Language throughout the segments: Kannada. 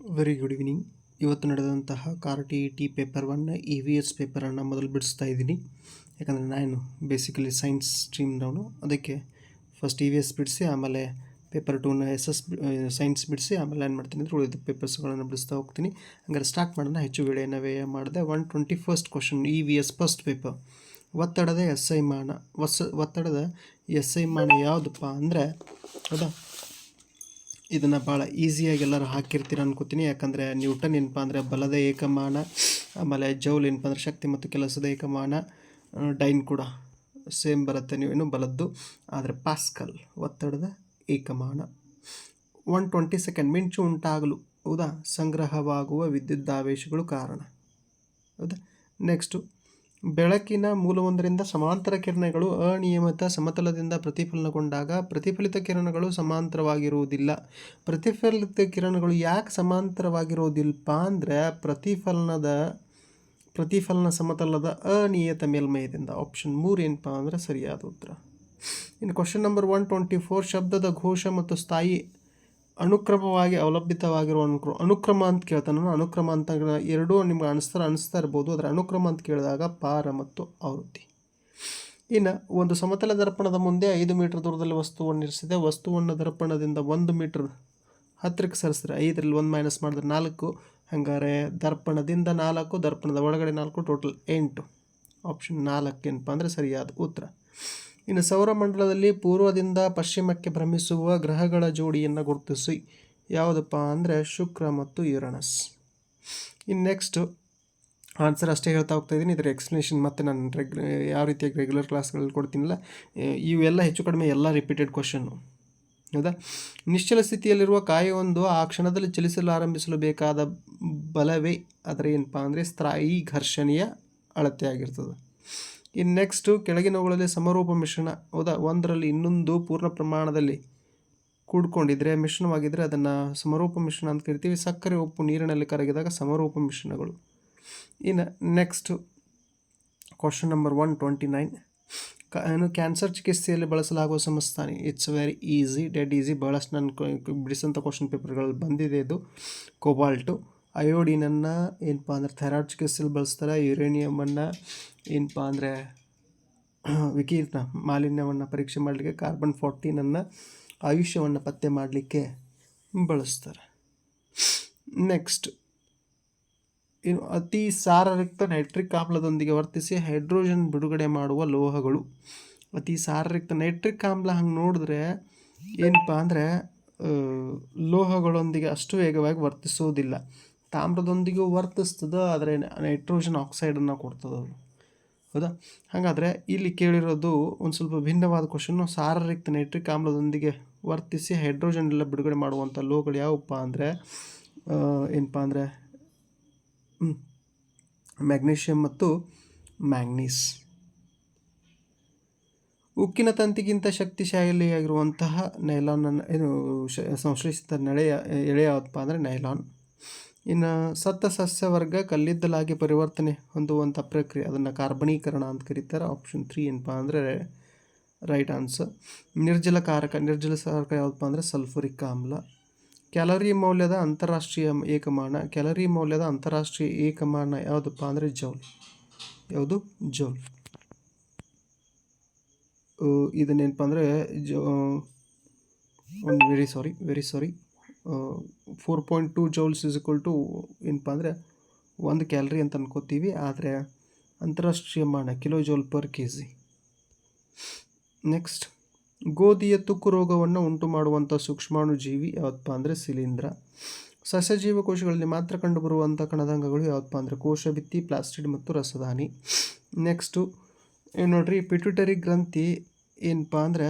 ವೆರಿ ಗುಡ್ ಈವ್ನಿಂಗ್ ಇವತ್ತು ನಡೆದಂತಹ car T T paper one E V S ಪೇಪರನ್ನು ಮೊದಲು ಬಿಡಿಸ್ತಾ ಇದ್ದೀನಿ. ಯಾಕಂದರೆ ನಾನು ಬೇಸಿಕಲಿ ಸೈನ್ಸ್ ಸ್ಟ್ರೀಮ್ನವನು ಅದಕ್ಕೆ ಫಸ್ಟ್ ಇ ವಿ ಎಸ್ ಬಿಡಿಸಿ, ಆಮೇಲೆ ಪೇಪರ್ ಟೂನ ಎಸ್ ಎಸ್ ಸೈನ್ಸ್ ಬಿಡಿಸಿ, ಆಮೇಲೆ ಏನು ಮಾಡ್ತೀನಿ ಅಂದರೆ ಉಳಿದ ಪೇಪರ್ಸ್ಗಳನ್ನು ಬಿಡಿಸ್ತಾ ಹೋಗ್ತೀನಿ. ಹಂಗಾರೆ ಸ್ಟಾರ್ಟ್ ಮಾಡೋಣ. ಹೆಚ್ಚು ವೇಳೆಯನ್ನು ವ್ಯಯ ಮಾಡಿದೆ. One twenty first question E V S first paper ಒತ್ತಡದ ಎಸ್ ಐ ಮಾನ. ಒಸ್, ಒತ್ತಡದ ಎಸ್ ಐ ಮಾನ ಯಾವುದಪ್ಪ ಅಂದರೆ ಹೌದಾ ಇದನ್ನು ಭಾಳ ಈಸಿಯಾಗಿ ಎಲ್ಲರೂ ಹಾಕಿರ್ತೀರ ಅನ್ಕೋತೀನಿ. ಯಾಕಂದರೆ ನ್ಯೂಟನ್ ಏನಪ್ಪ ಅಂದರೆ ಬಲದ ಏಕಮಾನ, ಆಮೇಲೆ ಜೌಲ್ ಏನಪ್ಪ ಅಂದರೆ ಶಕ್ತಿ ಮತ್ತು ಕೆಲಸದ ಏಕಮಾನ ಡೈನ್ ಕೂಡ ಸೇಮ್ ಬರುತ್ತೆ ನೀವೇನು ಬಲದ್ದು. ಆದರೆ ಪಾಸ್ಕಲ್ ಒತ್ತಡದ ಏಕಮಾನ. ಒನ್ ಟ್ವೆಂಟಿ ಸೆಕೆಂಡ್ ಮಿಂಚು ಉಂಟಾಗಲು, ಹೌದಾ? ಸಂಗ್ರಹವಾಗುವ ವಿದ್ಯುದಾವೇಶಗಳು ಕಾರಣ, ಹೌದಾ? ನೆಕ್ಸ್ಟು ಬೆಳಕಿನ ಮೂಲವೊಂದರಿಂದ ಸಮಾಂತರ ಕಿರಣಗಳು ಅನಿಯಮಿತ ಸಮತಲದಿಂದ ಪ್ರತಿಫಲನಗೊಂಡಾಗ ಪ್ರತಿಫಲಿತ ಕಿರಣಗಳು ಸಮಾಂತರವಾಗಿರುವುದಿಲ್ಲ. ಪ್ರತಿಫಲಿತ ಕಿರಣಗಳು ಯಾಕೆ ಸಮಾಂತರವಾಗಿರೋದಿಲ್ಲಪ್ಪ ಅಂದರೆ ಪ್ರತಿಫಲನದ, ಪ್ರತಿಫಲನ ಸಮತಲದ ಅನಿಯತ ಮೇಲ್ಮಯದಿಂದ ಆಪ್ಷನ್ ಮೂರು ಏನಪ್ಪ ಅಂದರೆ ಸರಿಯಾದ ಉತ್ತರ. ಇನ್ನು question number one twenty four ಶಬ್ದದ ಘೋಷ ಮತ್ತು ಸ್ಥಾಯಿ ಅನುಕ್ರಮವಾಗಿ ಅವಲಂಬಿತವಾಗಿರುವ ಅನುಕ್ರ, ಅನುಕ್ರಮ ಅಂತ ಕೇಳ್ತಾನೆ. ಅನುಕ್ರಮ ಅಂತ ಎರಡೂ ನಿಮ್ಗೆ ಅನಿಸ್ತಾರೆ, ಅನಿಸ್ತಾ ಇರ್ಬೋದು. ಅದರ ಅನುಕ್ರಮ ಅಂತ ಕೇಳಿದಾಗ ಪಾರ ಮತ್ತು ಆವೃತ್ತಿ. ಇನ್ನು ಒಂದು ಸಮತಲ ದರ್ಪಣದ ಮುಂದೆ ಐದು ಮೀಟರ್ ದೂರದಲ್ಲಿ ವಸ್ತುವನ್ನು ಇರಿಸಿದೆ. ವಸ್ತುವನ್ನು ದರ್ಪಣದಿಂದ ಒಂದು ಮೀಟರ್ ಹತ್ತಿರಕ್ಕೆ ಸರಿಸಿದ್ರೆ ಐದರಲ್ಲಿ ಒಂದು ಮೈನಸ್ ಮಾಡಿದ್ರೆ ನಾಲ್ಕು. ಹಂಗಾರೆ ದರ್ಪಣದಿಂದ ನಾಲ್ಕು, ದರ್ಪಣದ ಒಳಗಡೆ ನಾಲ್ಕು, ಟೋಟಲ್ ಎಂಟು. ಆಪ್ಷನ್ ನಾಲ್ಕು ಏನಪ್ಪ ಅಂದರೆ ಸರಿಯಾದ ಉತ್ತರ. ಇನ್ನು ಸೌರಮಂಡಲದಲ್ಲಿ ಪೂರ್ವದಿಂದ ಪಶ್ಚಿಮಕ್ಕೆ ಭ್ರಮಿಸುವ ಗ್ರಹಗಳ ಜೋಡಿಯನ್ನು ಗುರುತಿಸಿ. ಯಾವುದಪ್ಪ ಅಂದರೆ ಶುಕ್ರ ಮತ್ತು ಯುರನಸ್. ಇನ್ನು ನೆಕ್ಸ್ಟು ಆನ್ಸರ್ ಅಷ್ಟೇ ಹೇಳ್ತಾ ಹೋಗ್ತಾ ಇದ್ದೀನಿ. ಇದರ ಎಕ್ಸ್ಪ್ಲನೇಷನ್ ಮತ್ತೆ ನಾನು ರೆಗ್ ಯಾವ ರೀತಿಯಾಗಿ ರೆಗ್ಯುಲರ್ ಕ್ಲಾಸ್ಗಳಲ್ಲಿ ಕೊಡ್ತೀನಿಲ್ಲ ಇವೆಲ್ಲ ಹೆಚ್ಚು ಕಡಿಮೆ ಎಲ್ಲ ರಿಪೀಟೆಡ್ ಕ್ವಶನ್ನು ಹೌದಾ? ನಿಶ್ಚಲ ಸ್ಥಿತಿಯಲ್ಲಿರುವ ಕಾಯವೊಂದು ಆ ಕ್ಷಣದಲ್ಲಿ ಚಲಿಸಲು ಆರಂಭಿಸಲು ಬೇಕಾದ ಬಲವೇ ಅದರ ಏನಪ್ಪ ಅಂದರೆ ಸ್ಥಾಯಿ ಘರ್ಷಣೆಯ ಅಳತೆ ಆಗಿರ್ತದೆ ಇನ್ನು ನೆಕ್ಸ್ಟು ಕೆಳಗಿನವುಗಳಲ್ಲಿ ಸಮರೂಪ ಮಿಶ್ರಣ. ಹೌದಾ? ಒಂದರಲ್ಲಿ ಇನ್ನೊಂದು ಪೂರ್ಣ ಪ್ರಮಾಣದಲ್ಲಿ ಕೂಡ್ಕೊಂಡಿದ್ರೆ ಮಿಶ್ರಣವಾಗಿದ್ದರೆ ಅದನ್ನು ಸಮರೂಪ ಮಿಶ್ರಣ ಅಂತ ಕರಿತೀವಿ. ಸಕ್ಕರೆ, ಉಪ್ಪು, ನೀರಿನಲ್ಲಿ ಕರಗಿದಾಗ ಸಮರೂಪ ಮಿಶ್ರಣಗಳು. ಇನ್ನು next question number one twenty nine ಕ ಏನು ಕ್ಯಾನ್ಸರ್ ಚಿಕಿತ್ಸೆಯಲ್ಲಿ ಬಳಸಲಾಗುವ ಸಂಸ್ಥಾನಿ. It's very easy dead easy ಭಾಳಷ್ಟು ನಾನು ಬಿಡಿಸಿದಂಥ ಕ್ವಶನ್ ಪೇಪರ್ಗಳಲ್ಲಿ ಬಂದಿದೆ ಇದು. ಕೋಬಾಲ್ಟು ಅಯೋಡಿನನ್ನು ಏನಪ್ಪ ಅಂದರೆ ಥೈರಾಯ್ಡ್ ಚಿಕಿತ್ಸೆಯಲ್ಲಿ ಬಳಸ್ತಾರೆ, ಯುರೇನಿಯಮನ್ನು ಏನಪ್ಪ ಅಂದರೆ ವಿಕಿರಣ ಮಾಲಿನ್ಯವನ್ನು ಪರೀಕ್ಷೆ ಮಾಡಲಿಕ್ಕೆ ಕಾರ್ಬನ್ ಫೋರ್ಟೀನನ್ನು ಆಯುಷ್ಯವನ್ನು ಪತ್ತೆ ಮಾಡಲಿಕ್ಕೆ ಬಳಸ್ತಾರೆ. ನೆಕ್ಸ್ಟ್ ಇನ್ನು ಅತಿ ಸಾರರಿಕ್ತ ನೈಟ್ರಿಕ್ ಆಮ್ಲದೊಂದಿಗೆ ವರ್ತಿಸಿ ಹೈಡ್ರೋಜನ್ ಬಿಡುಗಡೆ ಮಾಡುವ ಲೋಹಗಳು. ಅತಿ ಸಾರರಿಕ್ತ ನೈಟ್ರಿಕ್ ಆಮ್ಲ ಹಂಗೆ ನೋಡಿದ್ರೆ ಏನಪ್ಪ ಅಂದರೆ ಲೋಹಗಳೊಂದಿಗೆ ಅಷ್ಟು ವೇಗವಾಗಿ ವರ್ತಿಸೋದಿಲ್ಲ. ತಾಮ್ರದೊಂದಿಗೂ ವರ್ತಿಸ್ತದೆ, ಆದರೆ ನೈಟ್ರೋಜನ್ ಆಕ್ಸೈಡನ್ನು ಕೊಡ್ತದೆ ಅದು. ಹೌದಾ? ಹಾಗಾದರೆ ಇಲ್ಲಿ ಕೇಳಿರೋದು ಒಂದು ಸ್ವಲ್ಪ ಭಿನ್ನವಾದ ಕ್ವಶನ್ನು ಸಾರರಿಕ್ತ ನೈಟ್ರಿಕ್ ಆಮ್ಲದೊಂದಿಗೆ ವರ್ತಿಸಿ ಹೈಡ್ರೋಜನ್ ಎಲ್ಲ ಬಿಡುಗಡೆ ಮಾಡುವಂಥ ಲೋಹಗಳು ಯಾವಪ್ಪ ಅಂದರೆ ಏನಪ್ಪ ಅಂದರೆ ಮ್ಯಾಗ್ನೀಷಿಯಮ್ ಮತ್ತು ಮ್ಯಾಂಗ್ನೀಸ್ ಉಕ್ಕಿನ ತಂತಿಗಿಂತ ಶಕ್ತಿಶಾಲಿಯಾಗಿರುವಂತಹ ನೈಲಾನನ್ನು ಏನು ಸಂಶ್ಲೇಷಿತ ನೆಳೆಯ ಎಳೆ ಯಾವತ್ತಪ್ಪ ಅಂದರೆ ನೈಲಾನ್ ಇನ್ನು ಸತ್ತ ಸಸ್ಯವರ್ಗ ಕಲ್ಲಿದ್ದಲಾಗಿ ಪರಿವರ್ತನೆ ಹೊಂದುವಂಥ ಪ್ರಕ್ರಿಯೆ, ಅದನ್ನು ಕಾರ್ಬನೀಕರಣ ಅಂತ ಕರೀತಾರೆ. ಆಪ್ಷನ್ ತ್ರೀ ಏನಪ್ಪ ಅಂದರೆ ರೈಟ್ ಆನ್ಸರ್ ನಿರ್ಜಲಕಾರಕ ನಿರ್ಜಲಕಾರಕ ಯಾವುದಪ್ಪ ಅಂದರೆ ಸಲ್ಫುರಿಕ್ ಆಮ್ಲ. ಕ್ಯಾಲರಿ ಮೌಲ್ಯದ ಅಂತಾರಾಷ್ಟ್ರೀಯ ಏಕಮಾನ, ಕ್ಯಾಲರಿ ಮೌಲ್ಯದ ಅಂತಾರಾಷ್ಟ್ರೀಯ ಏಕಮಾನ ಯಾವುದಪ್ಪ ಅಂದರೆ ಜೌಲ್. ಯಾವುದು? ಜೌಲ್. ಇದನ್ನೇನಪ್ಪ ಅಂದರೆ ಜೋ, ಒಂದು very sorry very sorry four point two joules is equal to ಏನಪ್ಪ ಅಂದರೆ ಒಂದು ಕ್ಯಾಲರಿ ಅಂತ ಅನ್ಕೋತೀವಿ. ಆದರೆ ಅಂತಾರಾಷ್ಟ್ರೀಯ ಮಾನ kilo joule per K G next, ಗೋಧಿಯ ತುಕ್ಕು ರೋಗವನ್ನು ಉಂಟು ಮಾಡುವಂಥ ಸೂಕ್ಷ್ಮಾಣುಜೀವಿ ಯಾವತ್ತಪ್ಪ ಅಂದರೆ ಶಿಲೀಂಧ್ರ. ಸಸ್ಯ ಜೀವಕೋಶಗಳಲ್ಲಿ ಮಾತ್ರ ಕಂಡುಬರುವಂಥ ಕಣದಂಗಗಳು ಯಾವತ್ತಪ್ಪ ಅಂದರೆ ಕೋಶ ಭಿತ್ತಿ ಪ್ಲಾಸ್ಟಿಡ್ ಮತ್ತು ರಸದಾನಿ ನೆಕ್ಸ್ಟು ಏನು ನೋಡ್ರಿ, ಪಿಟ್ಯುಟರಿ ಗ್ರಂಥಿ ಏನಪ್ಪ ಅಂದರೆ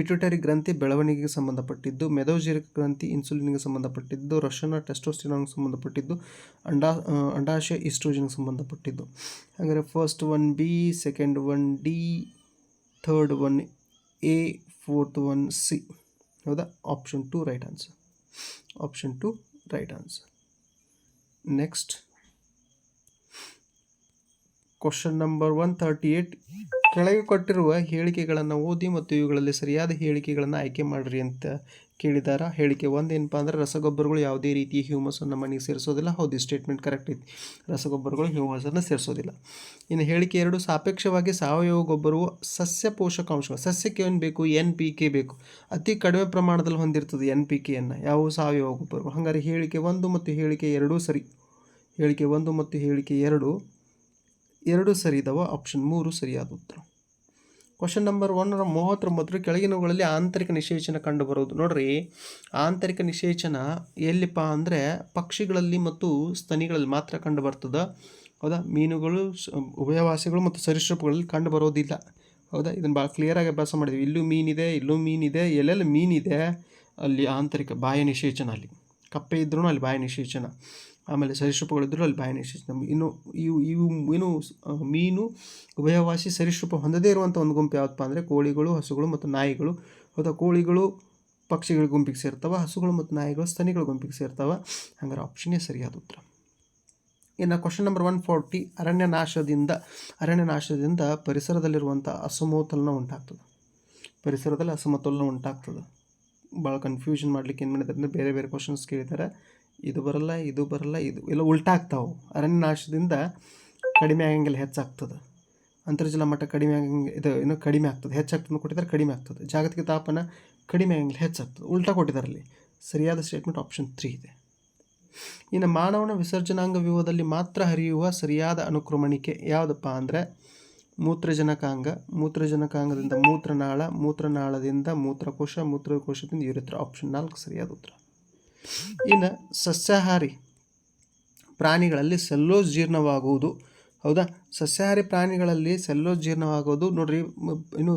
ಪಿಟ್ಯುಟರಿ ಗ್ರಂಥಿ ಬೆಳವಣಿಗೆಗೆ ಸಂಬಂಧಪಟ್ಟಿದ್ದು ಮೆದೋಜೀರಕ ಗ್ರಂಥಿ ಇನ್ಸುಲಿನ್ಗೆ ಸಂಬಂಧಪಟ್ಟಿದ್ದು ರಶನ ಟೆಸ್ಟೋಸ್ಟಿರಾನ್ಗೆ ಸಂಬಂಧಪಟ್ಟಿದ್ದು, ಅಂಡಾ ಅಂಡಾಶಯ ಈಸ್ಟ್ರೋಜನ್ಗೆ ಸಂಬಂಧಪಟ್ಟಿದ್ದು. ಹಾಗಾದರೆ first one B second one D third one A fourth one C ಹೌದಾ? Option two right answer option two right answer next question number one thirty eight ಕೆಳಗೆ ಕೊಟ್ಟಿರುವ ಹೇಳಿಕೆಗಳನ್ನು ಓದಿ ಮತ್ತು ಇವುಗಳಲ್ಲಿ ಸರಿಯಾದ ಹೇಳಿಕೆಗಳನ್ನು ಆಯ್ಕೆ ಮಾಡಿರಿ ಅಂತ ಕೇಳಿದಾರ. ಹೇಳಿಕೆ ಒಂದು ಏನಪ್ಪ ಅಂದರೆ, ರಸಗೊಬ್ಬರಗಳು ಯಾವುದೇ ರೀತಿ ಹ್ಯೂಮಸನ್ನು ಮಣ್ಣಿಗೆ ಸೇರಿಸೋದಿಲ್ಲ. ಹೌದು ಸ್ಟೇಟ್ಮೆಂಟ್ ಕರೆಕ್ಟ್ ಐತಿ. ರಸಗೊಬ್ಬರಗಳು ಹ್ಯೂಮಸನ್ನು ಸೇರಿಸೋದಿಲ್ಲ. ಇನ್ನು ಹೇಳಿಕೆ ಎರಡು, ಸಾಪೇಕ್ಷವಾಗಿ ಸಾವಯವ ಗೊಬ್ಬರವು ಸಸ್ಯ ಪೋಷಕಾಂಶಗಳು. ಸಸ್ಯಕ್ಕೆ ಏನು ಬೇಕು? ಎನ್ ಪಿ ಕೆ ಬೇಕು. ಅತಿ ಕಡಿಮೆ ಪ್ರಮಾಣದಲ್ಲಿ ಹೊಂದಿರ್ತದೆ ಎನ್ ಪಿ ಕೆಯನ್ನು ಯಾವ ಸಾವಯವ ಗೊಬ್ಬರಗಳು. ಹಾಗಾದ್ರೆ ಹೇಳಿಕೆ ಒಂದು ಮತ್ತು ಹೇಳಿಕೆ ಎರಡೂ ಸರಿ. ಹೇಳಿಕೆ ಒಂದು ಮತ್ತು ಹೇಳಿಕೆ ಎರಡು ಎರಡು ಸರಿ ಇದಾವ ಆಪ್ಷನ್ ಮೂರು ಸರಿಯಾದ ಉತ್ತರ ಕ್ವಶನ್ ನಂಬರ್ ಒನ್ನರ ಮೂವತ್ತೊಂಬತ್ತರ ಕೆಳಗಿನವುಗಳಲ್ಲಿ ಆಂತರಿಕ ನಿಷೇಚನ ಕಂಡುಬರೋದು ನೋಡ್ರಿ, ಆಂತರಿಕ ನಿಷೇಚನ ಎಲ್ಲಿಪ್ಪ ಅಂದರೆ ಪಕ್ಷಿಗಳಲ್ಲಿ ಮತ್ತು ಸ್ತನಿಗಳಲ್ಲಿ ಮಾತ್ರ ಕಂಡು ಬರ್ತದೆ ಹೌದಾ? ಮೀನುಗಳು ಉಭಯವಾಸಿಗಳು ಮತ್ತು ಸರೀಸೃಪಗಳಲ್ಲಿ ಕಂಡು ಬರೋದಿಲ್ಲ ಹೌದಾ? ಇದನ್ನು ಭಾಳ ಕ್ಲಿಯರಾಗಿ ಅಭ್ಯಾಸ ಮಾಡಿದ್ವಿ. ಇಲ್ಲೂ ಮೀನಿದೆ ಇಲ್ಲೂ ಮೀನಿದೆ, ಎಲ್ಲೆಲ್ಲಿ ಮೀನಿದೆ, ಅಲ್ಲಿ ಆಂತರಿಕ ಬಾಹ್ಯ ನಿಷೇಚನ ಅಲ್ಲಿ. ಕಪ್ಪೆ ಇದ್ರೂ ಅಲ್ಲಿ ಬಾಯಿ ನಿಶೇಚನ. ಆಮೇಲೆ ಸರೀಸೃಪಗಳಿದ್ರೂ ಅಲ್ಲಿ ಬಾಯಿ ನಿಶೇಚನ. ಇನ್ನು ಇವು ಇವು ಏನು ಮೀನು, ಉಭಯವಾಸಿ ಸರೀಸೃಪ ಹೊಂದದೇ ಇರುವಂಥ ಒಂದು ಗುಂಪು ಯಾವತ್ತಪ್ಪ ಅಂದರೆ ಕೋಳಿಗಳು, ಹಸುಗಳು ಮತ್ತು ನಾಯಿಗಳು. ಅಥವಾ ಕೋಳಿಗಳು ಪಕ್ಷಿಗಳ ಗುಂಪಿಗೆ ಸೇರ್ತವೆ, ಹಸುಗಳು ಮತ್ತು ನಾಯಿಗಳು ಸ್ತನಿಗಳ ಗುಂಪಿಗೆ ಸೇರ್ತವೆ. ಹಂಗಾರೆ ಆಪ್ಷನ್ನೇ ಸರಿಯಾದ ಉತ್ತರ. ಇನ್ನು ಕ್ವಶನ್ ನಂಬರ್ ಒನ್ ಫೋರ್ಟಿ ಅರಣ್ಯ ನಾಶದಿಂದ ಅರಣ್ಯ ನಾಶದಿಂದ ಪರಿಸರದಲ್ಲಿರುವಂಥ ಅಸಮತೋಲನ ಉಂಟಾಗ್ತದೆ. ಪರಿಸರದಲ್ಲಿ ಅಸಮತೋಲನ ಉಂಟಾಗ್ತದೆ. ಭಾಳ ಕನ್ಫ್ಯೂಷನ್ ಮಾಡ್ಲಿಕ್ಕೆ ಏನು ಮಾಡಿದ್ದಾರೆ ಅಂದರೆ ಬೇರೆ ಬೇರೆ ಕ್ವಶನ್ಸ್ ಕೇಳ್ತಾರೆ ಇದು ಬರಲ್ಲ ಇದು ಬರಲ್ಲ, ಇದು ಎಲ್ಲ ಉಲ್ಟಾ ಆಗ್ತಾವೆ. ಅರಣ್ಯ ನಾಶದಿಂದ ಕಡಿಮೆ ಆಗಂಗಿಲ್ಲ ಹೆಚ್ಚಾಗ್ತದೆ. ಅಂತರ್ಜಲ ಮಟ್ಟ ಕಡಿಮೆ ಆಗಂಗೆ, ಇದು ಇನ್ನೂ ಕಡಿಮೆ ಆಗ್ತದೆ. ಹೆಚ್ಚಾಗ್ತದೆ ಕೊಟ್ಟಿದ್ದಾರೆ, ಕಡಿಮೆ ಆಗ್ತದೆ. ಜಾಗತಿಕ ತಾಪನ ಕಡಿಮೆ ಆಗಂಗಿಲ್ಲ ಹೆಚ್ಚಾಗ್ತದೆ. ಉಲ್ಟಾ ಕೊಟ್ಟಿದ್ದಾರೆ ಸರಿಯಾದ ಸ್ಟೇಟ್ಮೆಂಟ್ ಆಪ್ಷನ್ ತ್ರೀ ಇದೆ. ಇನ್ನು ಮಾನವನ ವಿಸರ್ಜನಾಂಗ ವ್ಯೂಹದಲ್ಲಿ ಮಾತ್ರ ಹರಿಯುವ ಸರಿಯಾದ ಅನುಕ್ರಮಣಿಕೆ ಯಾವುದಪ್ಪ ಅಂದರೆ ಮೂತ್ರಜನಕಾಂಗ, ಮೂತ್ರಜನಕಾಂಗದಿಂದ ಮೂತ್ರನಾಳ, ಮೂತ್ರನಾಳದಿಂದ ಮೂತ್ರಕೋಶ, ಮೂತ್ರಕೋಶದಿಂದ ಇರುತ್ತೆ ಆಪ್ಷನ್ ನಾಲ್ಕು ಸರಿಯಾದ ಉತ್ತರ. ಇನ್ನು ಸಸ್ಯಾಹಾರಿ ಪ್ರಾಣಿಗಳಲ್ಲಿ ಸೆಲ್ಲೋಸ್ ಜೀರ್ಣವಾಗುವುದು. ಹೌದಾ? ಸಸ್ಯಾಹಾರಿ ಪ್ರಾಣಿಗಳಲ್ಲಿ ಸೆಲ್ಲೋಸ್ ಜೀರ್ಣವಾಗೋದು ನೋಡ್ರಿ ಇನ್ನು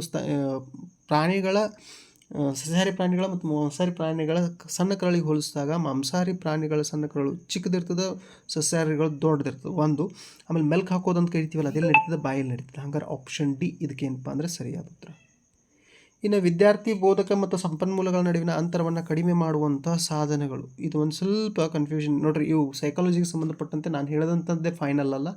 ಪ್ರಾಣಿಗಳ ಸಸ್ಯಾಹಾರಿ ಪ್ರಾಣಿಗಳ ಮತ್ತು ಮಾಂಸಾಹಾರಿ ಪ್ರಾಣಿಗಳ ಸಣ್ಣ ಕರಳಿಗೆ ಹೋಲಿಸಿದಾಗ ಮಾಂಸಾಹಾರಿ ಪ್ರಾಣಿಗಳ ಸಣ್ಣ ಕರಳು ಚಿಕ್ಕದಿರ್ತದೆ, ಸಸ್ಯಾಹಾರಿಗಳು ದೊಡ್ಡದಿರ್ತದೆ. ಒಂದು, ಆಮೇಲೆ ಮೆಲ್ಕ್ ಹಾಕೋದು ಅಂತ ಕರಿತೀವಲ್ಲ, ಅದೆಲ್ಲ ನಡೀತದೆ? ಬಾಯಲ್ಲಿ ನಡೀತದೆ. ಹಂಗಾರೆ ಆಪ್ಷನ್ ಡಿ ಇದಕ್ಕೆ ಏನಪ್ಪ ಅಂದರೆ ಸರಿಯಾದ ಉತ್ತರ. ಇನ್ನು ವಿದ್ಯಾರ್ಥಿ ಬೋಧಕ ಮತ್ತು ಸಂಪನ್ಮೂಲಗಳ ನಡುವಿನ ಅಂತರವನ್ನು ಕಡಿಮೆ ಮಾಡುವಂಥ ಸಾಧನಗಳು. ಇದು ಒಂದು ಸ್ವಲ್ಪ ಕನ್ಫ್ಯೂಷನ್ ನೋಡಿರಿ, ಇವು ಸೈಕಾಲಜಿಗೆ ಸಂಬಂಧಪಟ್ಟಂತೆ ನಾನು ಹೇಳಿದಂಥದ್ದೇ ಫೈನಲ್ ಅಲ್ಲ.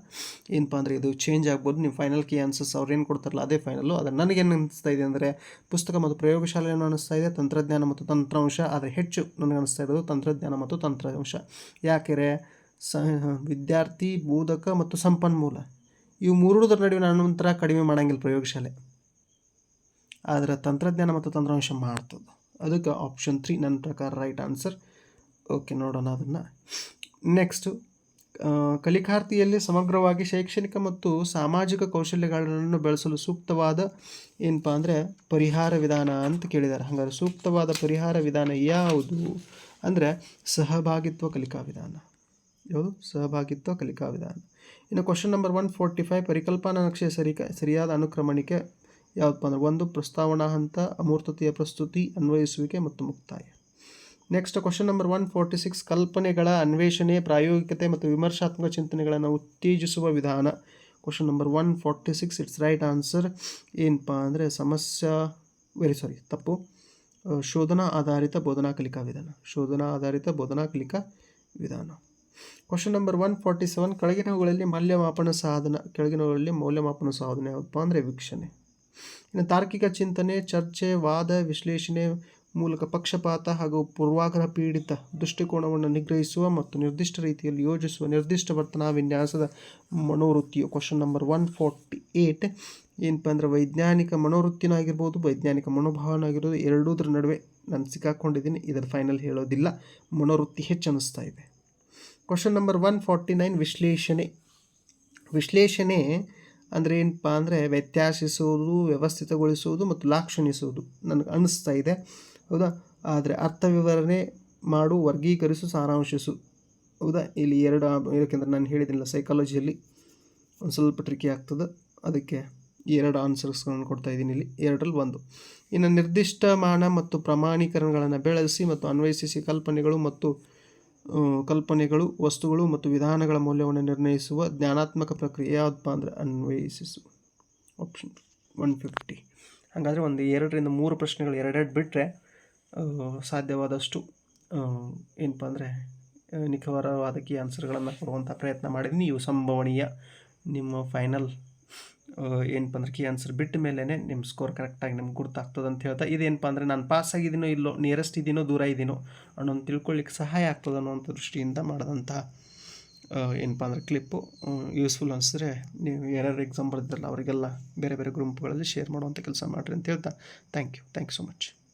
ಏನಪ್ಪ ಅಂದರೆ ಇದು ಚೇಂಜ್ ಆಗ್ಬೋದು. ನೀವು ಫೈನಲ್ ಕೀ ಆನ್ಸರ್ಸ್ ಅವ್ರು ಏನು ಕೊಡ್ತಾರಲ್ಲ, ಅದೇ ಫೈನಲ್ಲು ಅದು ನನಗೇನು ಅನಿಸ್ತಾ ಇದೆ ಅಂದರೆ, ಪುಸ್ತಕ ಮತ್ತು ಪ್ರಯೋಗಶಾಲೆಯನ್ನು ಅನಿಸ್ತಾ ಇದೆ ತಂತ್ರಜ್ಞಾನ ಮತ್ತು ತಂತ್ರಾಂಶ. ಆದರೆ ಹೆಚ್ಚು ನನಗೆ ಅನಿಸ್ತಾ ಇರೋದು ತಂತ್ರಜ್ಞಾನ ಮತ್ತು ತಂತ್ರಾಂಶ. ಯಾಕೆರೆ, ಸ, ವಿದ್ಯಾರ್ಥಿ, ಬೋಧಕ ಮತ್ತು ಸಂಪನ್ಮೂಲ. ಇವು ಮೂರರ ನಡುವಿನ ಅನಂತರ ಕಡಿಮೆ ಮಾಡೋಂಗಿಲ್ಲ ಪ್ರಯೋಗಶಾಲೆ. ಆದರೆ ತಂತ್ರಜ್ಞಾನ ಮತ್ತು ತಂತ್ರಾಂಶ ಮಾಡ್ತದೆ ಅದಕ್ಕೆ ಆಪ್ಷನ್ ತ್ರೀ ನನ್ನ ಪ್ರಕಾರ ರೈಟ್ ಆನ್ಸರ್ ಓಕೆ ನೋಡೋಣ ಅದನ್ನು. ನೆಕ್ಸ್ಟು ಕಲಿಕಾರ್ಥಿಯಲ್ಲಿ ಸಮಗ್ರವಾಗಿ ಶೈಕ್ಷಣಿಕ ಮತ್ತು ಸಾಮಾಜಿಕ ಕೌಶಲ್ಯಗಳನ್ನು ಬೆಳೆಸಲು ಸೂಕ್ತವಾದ ಏನಪ್ಪ ಅಂದರೆ ಪರಿಹಾರ ವಿಧಾನ ಅಂತ ಕೇಳಿದ್ದಾರೆ ಹಾಗಾದ್ರೆ ಸೂಕ್ತವಾದ ಪರಿಹಾರ ವಿಧಾನ ಯಾವುದು ಅಂದರೆ ಸಹಭಾಗಿತ್ವ ಕಲಿಕಾ ವಿಧಾನ. ಯಾವುದು? ಸಹಭಾಗಿತ್ವ ಕಲಿಕಾ ವಿಧಾನ. ಇನ್ನು question number one forty five ಪರಿಕಲ್ಪನಾ ನಕ್ಷೆ ಸರಿ ಸರಿಯಾದ ಅನುಕ್ರಮಣಿಕೆ ಯಾವುದಪ್ಪ ಅಂದರೆ ಒಂದು, ಪ್ರಸ್ತಾವನಾ ಹಂತ, ಅಮೂರ್ತತೆಯ ಪ್ರಸ್ತುತಿ, ಅನ್ವಯಿಸುವಿಕೆ ಮತ್ತು ಮುಕ್ತಾಯ. Next question number one forty six ಕಲ್ಪನೆಗಳ ಅನ್ವೇಷಣೆ, ಪ್ರಾಯೋಗಿಕತೆ ಮತ್ತು ವಿಮರ್ಶಾತ್ಮಕ ಚಿಂತನೆಗಳನ್ನು ಉತ್ತೇಜಿಸುವ ವಿಧಾನ. Question number one forty six it's right answer ಏನಪ್ಪ ಅಂದರೆ ಸಮಸ್ಯೆ ವೆರಿ ಸಾರಿ ತಪ್ಪು. ಶೋಧನಾ ಆಧಾರಿತ ಬೋಧನಾ ಕಲಿಕಾ ವಿಧಾನ. ಶೋಧನಾ ಆಧಾರಿತ ಬೋಧನಾ ಕಲಿಕಾ ವಿಧಾನ. Question number one forty seven ಕೆಳಗಿನವುಗಳಲ್ಲಿ ಮೌಲ್ಯಮಾಪನ ಸಾಧನ, ಕೆಳಗಿನವುಗಳಲ್ಲಿ ಮೌಲ್ಯಮಾಪನ ಸಾಧನ ಯಾವುದಪ್ಪ ಅಂದರೆ ವೀಕ್ಷಣೆ. ಇನ್ನು ತಾರ್ಕಿಕ ಚಿಂತನೆ, ಚರ್ಚೆ, ವಾದ, ವಿಶ್ಲೇಷಣೆ ಮೂಲಕ ಪಕ್ಷಪಾತ ಹಾಗೂ ಪೂರ್ವಾಗ್ರಹ ಪೀಡಿತ ದೃಷ್ಟಿಕೋನವನ್ನು ನಿಗ್ರಹಿಸುವ ಮತ್ತು ನಿರ್ದಿಷ್ಟ ರೀತಿಯಲ್ಲಿ ಯೋಜಿಸುವ ನಿರ್ದಿಷ್ಟ ವರ್ತನಾ ವಿನ್ಯಾಸದ ಮನೋವೃತ್ತಿಯು question number one forty eight ಏನಪ್ಪ ಅಂದರೆ ವೈಜ್ಞಾನಿಕ ಮನೋವೃತ್ತಿನೂ ಆಗಿರ್ಬೋದು ವೈಜ್ಞಾನಿಕ ಮನೋಭಾವನೂ ಆಗಿರ್ಬೋದು ಎರಡೂದ್ರ ನಡುವೆ ನಾನು ಸಿಕ್ಕಾಕೊಂಡಿದ್ದೀನಿ. ಇದರ ಫೈನಲ್ ಹೇಳೋದಿಲ್ಲ. ಮನೋವೃತ್ತಿ ಹೆಚ್ಚು ಅನ್ನಿಸ್ತಾ ಇದೆ. Question number one forty nine ವಿಶ್ಲೇಷಣೆ. ವಿಶ್ಲೇಷಣೆ ಅಂದರೆ ಏನಪ್ಪ ಅಂದರೆ ವ್ಯತ್ಯಾಸಿಸುವುದು, ವ್ಯವಸ್ಥಿತಗೊಳಿಸುವುದು ಮತ್ತು ಲಾಕ್ಷಣಿಸುವುದು ನನಗೆ ಅನ್ನಿಸ್ತಾ ಇದೆ. ಹೌದಾ? ಆದರೆ ಅರ್ಥ ವಿವರಣೆ ಮಾಡು, ವರ್ಗೀಕರಿಸು, ಸಾರಾಂಶಿಸು. ಹೌದಾ? ಇಲ್ಲಿ ಎರಡು ಯಾಕೆಂದರೆ ನಾನು ಹೇಳಿದಿಲ್ಲ ಸೈಕಾಲಜಿಯಲ್ಲಿ ಒಂದು ಸ್ವಲ್ಪ ಟ್ರಿಕಿ ಆಗ್ತದೆ. ಅದಕ್ಕೆ ಎರಡು ಆನ್ಸರ್ಸ್ಗಳನ್ನು ಕೊಡ್ತಾ ಇದ್ದೀನಿ ಇಲ್ಲಿ. ಎರಡರಲ್ಲಿ ಒಂದು. ಇನ್ನು ನಿರ್ದಿಷ್ಟ ಮಾನ ಮತ್ತು ಪ್ರಮಾಣೀಕರಣಗಳನ್ನು ಬೆಳೆಸಿ ಮತ್ತು ಅನ್ವಯಿಸಿ ಕಲ್ಪನೆಗಳು ಮತ್ತು ಕಲ್ಪನೆಗಳು, ವಸ್ತುಗಳು ಮತ್ತು ವಿಧಾನಗಳ ಮೌಲ್ಯವನ್ನು ನಿರ್ಣಯಿಸುವ ಜ್ಞಾನಾತ್ಮಕ ಪ್ರಕ್ರಿಯೆ ಯಾವುದಪ್ಪ ಅಂದರೆ ಅನ್ವಯಿಸಿಸು. ಆಪ್ಷನ್ ಒನ್ ಫಿಫ್ಟಿ ಹಾಗಾದರೆ ಒಂದು ಎರಡರಿಂದ ಮೂರು ಪ್ರಶ್ನೆಗಳು ಎರಡೆರಡು ಬಿಟ್ಟರೆ ಸಾಧ್ಯವಾದಷ್ಟು ಏನಪ್ಪ ಅಂದರೆ ನಿಖರವಾದ ಆನ್ಸರ್ಗಳನ್ನು ಕೊಡುವಂಥ ಪ್ರಯತ್ನ ಮಾಡಿದ್ದೀನಿ. ಇವು ಸಂಭವನೀಯ. ನಿಮ್ಮ ಫೈನಲ್ ಏನಪ್ಪ ಅಂದ್ರೆ ಕೀ ಆನ್ಸರ್ ಬಿಟ್ಟ ಮೇಲೇ ನಿಮ್ಮ ಸ್ಕೋರ್ ಕರೆಕ್ಟಾಗಿ ನಿಮ್ಗೆ ಗುರ್ತಾಗ್ತದೆ ಅಂತ ಹೇಳ್ತಾ, ಇದೇನಪ್ಪ ಅಂದರೆ ನಾನು ಪಾಸ್ ಆಗಿದ್ದೀನೋ ಇಲ್ಲೋ ನಿಯರೆಸ್ಟ್ ಇದ್ದೀನೋ ದೂರ ಇದ್ದೀನೋ ಅನ್ನೋದು ತಿಳ್ಕೊಳ್ಳಿಕ್ಕೆ ಸಹಾಯ ಆಗ್ತದೆ ಅನ್ನೋಂಥ ದೃಷ್ಟಿಯಿಂದ ಮಾಡಿದಂಥ ಏನಪ್ಪ ಅಂದ್ರೆ ಕ್ಲಿಪ್ಪು ಯೂಸ್ಫುಲ್ ಅನಿಸಿದ್ರೆ ನೀವು ಯಾರ್ಯಾರು ಎಕ್ಸಾಮ್ ಬರ್ದಿರಲ್ಲ ಅವರಿಗೆಲ್ಲ ಬೇರೆ ಬೇರೆ ಗ್ರೂಪ್ಗಳಲ್ಲಿ ಶೇರ್ ಮಾಡುವಂಥ ಕೆಲಸ ಮಾಡಿರಿ ಅಂತ ಹೇಳ್ತಾ thank you thank you so much